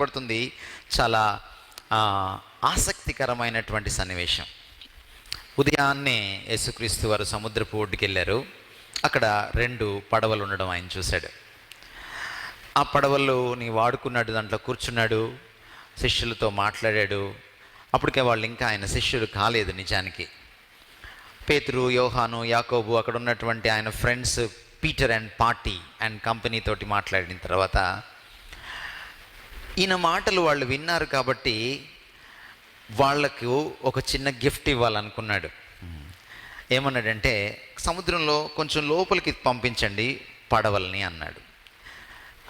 పడుతుంది. చాలా ఆసక్తికరమైనటువంటి సన్నివేశం. ఉదయాన్నే యేసుక్రీస్తు వారు సముద్రపు ఒడ్డుకి వెళ్ళారు అక్కడ రెండు పడవలు ఉండడం ఆయన చూశాడు. ఆ పడవల్లోని వాడుకున్నాడు దాంట్లో కూర్చున్నాడు శిష్యులతో మాట్లాడాడు. అప్పటికే వాళ్ళు ఇంకా ఆయన శిష్యులు కాలేదు నిజానికి. పేతురు యోహాను యాకోబు అక్కడ ఉన్నటువంటి ఆయన friends Peter and party and company తోటి మాట్లాడిన తర్వాత ఈయన మాటలు వాళ్ళు విన్నారు కాబట్టి వాళ్ళకు ఒక చిన్న గిఫ్ట్ ఇవ్వాలనుకున్నాడు. ఏమన్నాడంటే సముద్రంలో కొంచెం లోపలికి పంపించండి పడవల్ని అన్నాడు.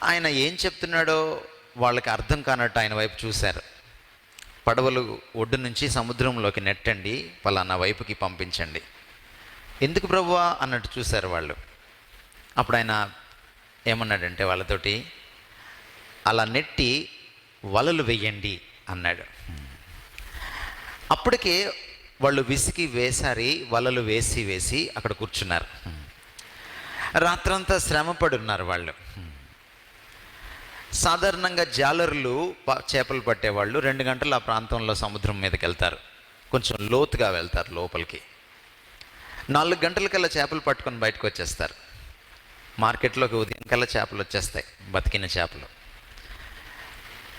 ఆయన ఏం చెప్తున్నాడో వాళ్ళకి అర్థం కానట్టు ఆయన వైపు చూశారు. పడవలు ఒడ్డు నుంచి సముద్రంలోకి నెట్టండి పలానా వైపుకి పంపించండి. ఎందుకు ప్రభువా? అన్నట్టు చూశారు వాళ్ళు. అప్పుడు ఆయన ఏమన్నాడంటే వాళ్ళతోటి అలా నెట్టి వలలు వెయ్యండి అన్నాడు. అప్పటికే వాళ్ళు విసికి వేసారి వలలు వేసి వేసి అక్కడ కూర్చున్నారు. రాత్రంతా శ్రమపడి ఉన్నారు వాళ్ళు. సాధారణంగా జాలరులు ప- చేపలు పట్టేవాళ్ళు రెండు గంటలు ఆ ప్రాంతంలో సముద్రం మీదకి వెళ్తారు కొంచెం లోతుగా వెళ్తారు లోపలికి. నాలుగు గంటలకల్లా చేపలు పట్టుకొని బయటకు వచ్చేస్తారు మార్కెట్లోకి ఉదయం కల్లా చేపలు వచ్చేస్తాయి బతికిన చేపలు.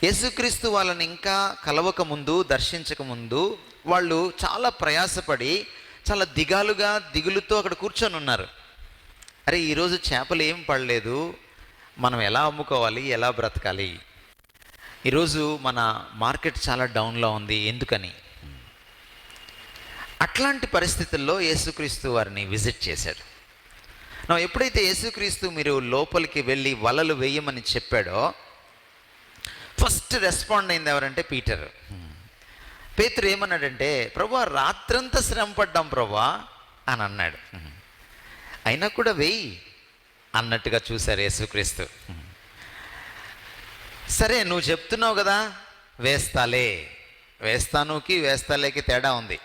యేసుక్రీస్తు వాళ్ళని ఇంకా కలవక ముందు దర్శించక ముందు వాళ్ళు చాలా ప్రయాసపడి చాలా దిగాలుగా దిగులుతో అక్కడ కూర్చొని ఉన్నారు. అరే ఈరోజు చేపలు ఏం పడలేదు. మనం ఎలా అమ్ముకోవాలి? ఎలా బ్రతకాలి? ఈరోజు మన మార్కెట్ చాలా డౌన్లో ఉంది. ఎందుకని? అట్లాంటి పరిస్థితుల్లో యేసుక్రీస్తు వారిని విజిట్ చేశాడు. నా ఎప్పుడైతే యేసుక్రీస్తు మీరు లోపలికి వెళ్ళి వలలు వేయమని చెప్పాడో ఫస్ట్ రెస్పాండ్ అయింది ఎవరంటే పీటర్. పేతురు ఏమన్నాడంటే ప్రభా రాత్రంతా శ్రమ పడ్డాం ప్రభా అని అన్నాడు. అయినా కూడా వెయ్యి అన్నట్టుగా చూశారు యేసుక్రీస్తు. సరే నువ్వు చెప్తున్నావు కదా వేస్తాలే. వేస్తానుకి వేస్తాలేకి తేడా ఉంది.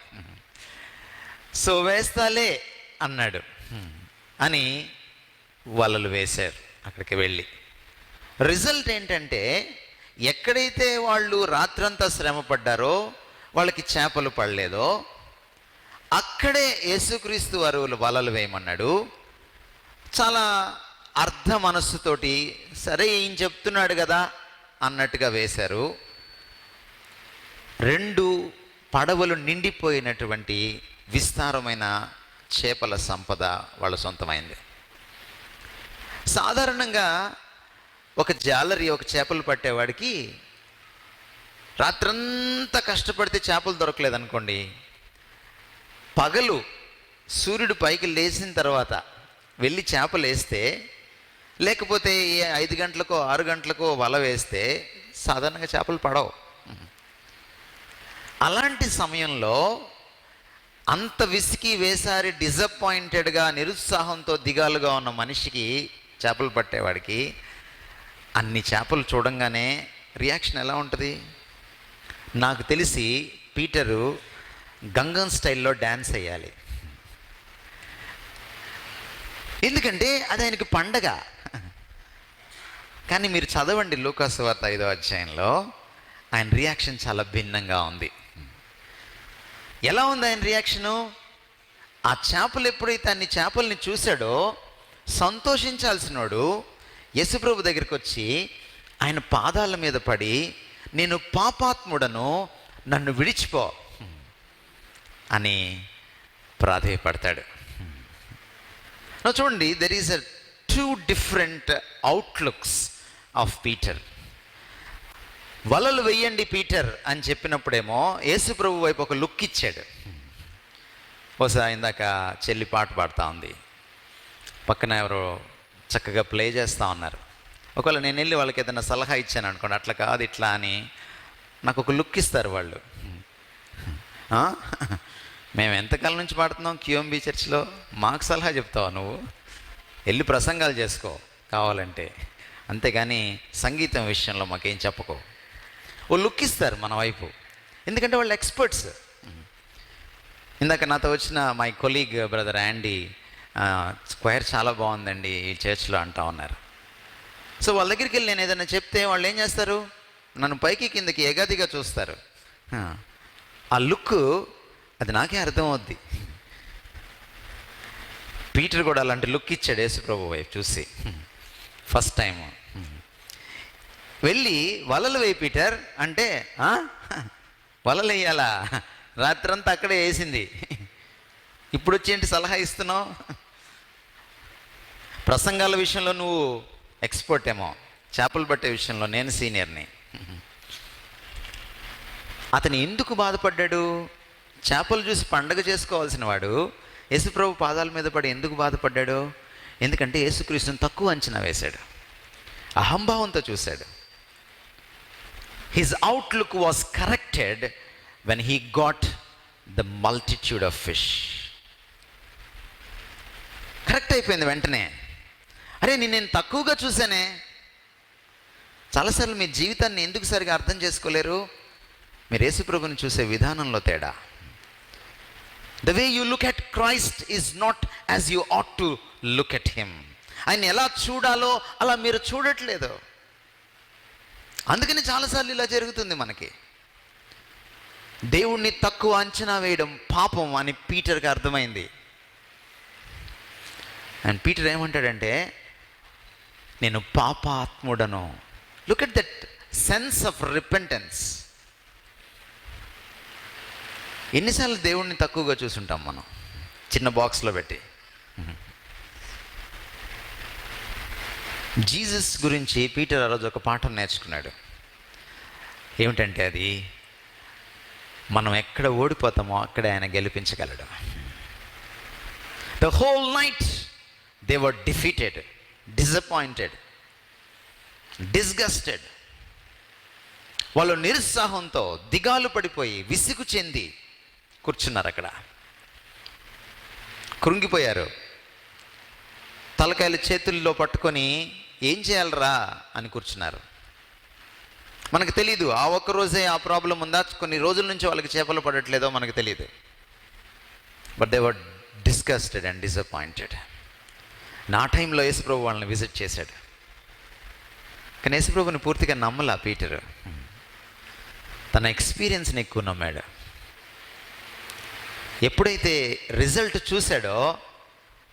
సో వేస్తాలే అన్నాడు. అని వలలు వేశారు అక్కడికి వెళ్ళి. రిజల్ట్ ఏంటంటే ఎక్కడైతే వాళ్ళు రాత్రంతా శ్రమ పడ్డారో వాళ్ళకి చేపలు పడలేదో అక్కడే యేసుక్రీస్తు వారు వలలు వేయమన్నాడు. చాలా అర్ధ మనస్సుతోటి సరే ఏం చెప్తున్నాడు కదా అన్నట్టుగా వేశారు. రెండు పడవలు నిండిపోయినటువంటి విస్తారమైన చేపల సంపద వాళ్ళ సొంతమైంది. సాధారణంగా ఒక జాలరి ఒక చేపలు పట్టేవాడికి రాత్రంతా కష్టపడితే చేపలు దొరకలేదనుకోండి. పగలు సూర్యుడు పైకి లేచిన తర్వాత వెళ్ళి చేపలు వేస్తే లేకపోతే ఐదు గంటలకో ఆరు గంటలకో వల వేస్తే సాధారణంగా చేపలు పడవు. అలాంటి సమయంలో అంత విసికి వేసారి డిసప్పాయింటెడ్గా నిరుత్సాహంతో దిగాలుగా ఉన్న మనిషికి చేపలు పట్టేవాడికి అన్ని చేపలు చూడంగానే రియాక్షన్ ఎలా ఉంటుంది? నాకు తెలిసి పీటరు గంగం స్టైల్లో డ్యాన్స్ వేయాలి ఎందుకంటే అది ఆయనకి పండగ. కానీ మీరు చదవండి లూకాసు వార్త ఐదో అధ్యాయంలో ఆయన రియాక్షన్ చాలా భిన్నంగా ఉంది. ఎలా ఉంది ఆయన రియాక్షను ఆ చేపలు ఎప్పుడైతే అన్ని చేపల్ని చూశాడో సంతోషించాల్సినోడు యశుప్రభు దగ్గరికి వచ్చి ఆయన పాదాల మీద పడి నేను పాపాత్ముడను నన్ను విడిచిపో అని ప్రాధేయపడతాడు. చూడండి there is a two different outlooks of Peter వలలు వెయ్యండి పీటర్ అని చెప్పినప్పుడేమో యేసు ప్రభు వైపు ఒక లుక్ ఇచ్చాడు. ఒకసారి ఇందాక చెల్లి పాట పాడుతూ ఉంది. పక్కన ఎవరో చక్కగా ప్లే చేస్తూ ఉన్నారు. ఒకవేళ నేను వెళ్ళి వాళ్ళకి ఏదైనా సలహా ఇచ్చాను అనుకోండి అట్లా కాదు ఇట్లా అని నాకు ఒక లుక్ ఇస్తారు వాళ్ళు. మేము ఎంతకాలం నుంచి పాడుతున్నాం క్యూఎంబీ చర్చ్లో? మాకు సలహా చెప్తావా నువ్వు? వెళ్ళి ప్రసంగాలు చేసుకో కావాలంటే. అంతేగాని సంగీతం విషయంలో మాకేం చెప్పకో. ఓ లుక్ ఇస్తారు మన వైపు. ఎందుకంటే వాళ్ళు ఎక్స్పర్ట్స్. ఇందాక నాతో వచ్చిన my colleague brother Andy Square చాలా బాగుందండి ఈ చర్చ్లో అంటా ఉన్నారు. సో వాళ్ళ దగ్గరికి వెళ్ళి నేను ఏదైనా చెప్తే వాళ్ళు ఏం చేస్తారు? నన్ను పైకి కిందకి ఎగదిగా చూస్తారు. ఆ, లుక్ అది నాకే అర్థమవుద్ది. పీటర్ కూడా అలాంటి లుక్ ఇచ్చాడు యేసుప్రభు వైపు చూసి. ఫస్ట్ టైం వెళ్ళి వలలు వేయి పీటర్. అంటే వలలు వేయాలా? రాత్రంతా అక్కడే వేసింది. ఇప్పుడు వచ్చి ఏంటి సలహా ఇస్తున్నావు? ప్రసంగాల విషయంలో నువ్వు ఎక్స్పర్ట్ ఏమో. చేపలు పట్టే విషయంలో నేను సీనియర్ని. అతను ఎందుకు బాధపడ్డాడు? చేపలు చూసి పండగ చేసుకోవాల్సిన వాడు యేసుప్రభు పాదాల మీద పడి ఎందుకు బాధపడ్డాడు? ఎందుకంటే యేసుక్రీస్తుని తక్కువ అంచనా వేశాడు. అహంభావంతో చూశాడు. His outlook was corrected when he got the multitude of fish correct అయిపోయింది వెంటనే. అరే నేను నేను తక్కువగా చూసానే చాలాసార్లు మీ జీవితాన్ని ఎందుకు సరిగా అర్థం చేసుకోలేరు? మీరు యేసుప్రభుని చూసే విధానంలో తేడా. The way you look at Christ is not as you ought to look at him ఆయన ఎలా చూడాలో అలా మీరు చూడట్లేదు. అందుకని చాలాసార్లు ఇలా జరుగుతుంది మనకి. దేవుణ్ణి తక్కువ అంచనా వేయడం పాపం అని పీటర్కి అర్థమైంది. అండ్ పీటర్ ఏమంటాడంటే నేను పాపాత్ముడను. Look at that sense of repentance ఎన్నిసార్లు దేవుణ్ణి తక్కువగా చూసుంటాం మనం? చిన్న బాక్స్లో పెట్టి. జీసస్ గురించి పీటర్ ఆ రోజు ఒక పాఠం నేర్చుకున్నాడు. ఏమిటంటే అది? మనం ఎక్కడ ఓడిపోతామో అక్కడ ఆయన గెలిపించగలడు. The whole night they were defeated disappointed disgusted వాళ్ళు నిరుత్సాహంతో దిగాలు పడిపోయి విసుగు చెంది కూర్చున్నారు అక్కడ. కృంగిపోయారు. తలకాయలు చేతుల్లో పట్టుకొని ఏం చేయాలరా అని కూర్చున్నారు. మనకు తెలియదు ఆ ఒక్క రోజే ఆ ప్రాబ్లం ఉందా? కొన్ని రోజుల నుంచి వాళ్ళకి చేపలు పడట్లేదో మనకు తెలియదు but they were disgusted and disappointed నా టైంలో యేసుప్రభు వాళ్ళని విజిట్ చేశాడు. కానీ యేసుప్రభుని పూర్తిగా నమ్మలా పీటర్. తన ఎక్స్పీరియన్స్ని ఎక్కువ నమ్మాడు. ఎప్పుడైతే రిజల్ట్ చూశాడో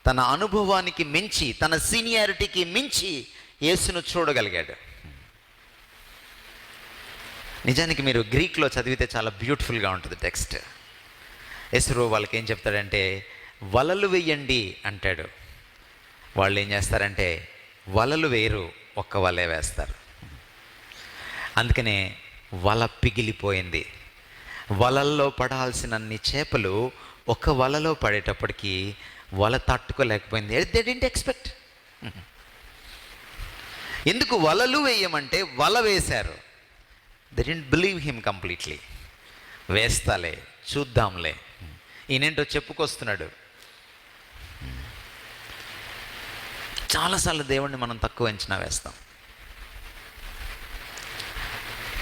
తన అనుభవానికి మించి తన సీనియారిటీకి మించి యేసును చూడగలిగాడు. నిజానికి మీరు గ్రీక్లో చదివితే చాలా బ్యూటిఫుల్గా ఉంటుంది టెక్స్ట్. ఎసురు వాళ్ళకి ఏం చెప్తాడంటే వలలు వెయ్యండి అంటాడు. వాళ్ళు ఏం చేస్తారంటే వలలు వేయరు ఒక్క వలే వేస్తారు. అందుకనే వల పిగిలిపోయింది. వలల్లో పడాల్సినన్ని చేపలు ఒక వలలో పడేటప్పటికి వల తట్టుకోలేకపోయింది. దే డింట్ ఎక్స్పెక్ట్ ఎందుకు వలలు వేయమంటే వల వేశారు. They didn't believe him completely వేస్తాలే చూద్దాంలే. ఈయనేంటో చెప్పుకొస్తున్నాడు. చాలాసార్లు దేవుణ్ణి మనం తక్కువ అంచనా వేస్తాం.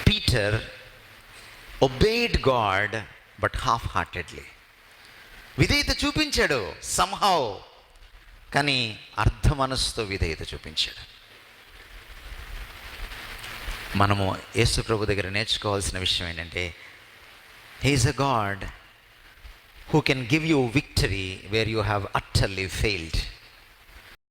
Peter obeyed God but half heartedly విధేయత చూపించాడు సంహౌ కానీ అర్ధ మనస్సుతో విధేయత చూపించాడు. మనము యేసు ప్రభు దగ్గర నేర్చుకోవాల్సిన విషయం ఏంటంటే he is a God who can give you victory where you have utterly failed